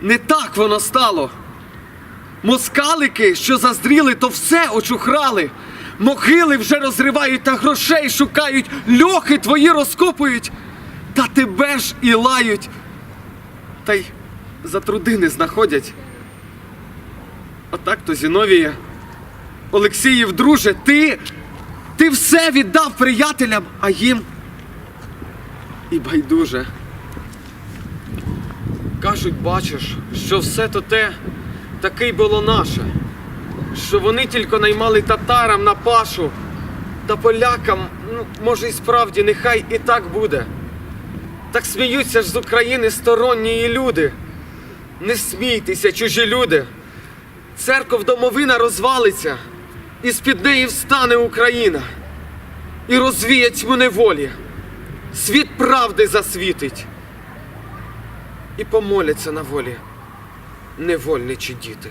Не так воно стало. Москалики, що заздріли, то все очухрали. Могили вже розривають та грошей шукають, льохи твої розкопують, та тебе ж і лають. Та й за труди не знаходять. Отак то Зіновія. Олексіїв, друже, ти, ти все віддав приятелям, а їм і байдуже. Кажуть, бачиш, що все то те таке було наше, що вони тільки наймали татарам на пашу, та полякам, ну, може, і справді, нехай і так буде. Так сміються ж з України сторонні люди. Не смійтеся, чужі люди. Церков домовина розвалиться, і з-під неї встане Україна, і розвіє тьму неволі, світ правди засвітить, і помоляться на волі невольничі діти.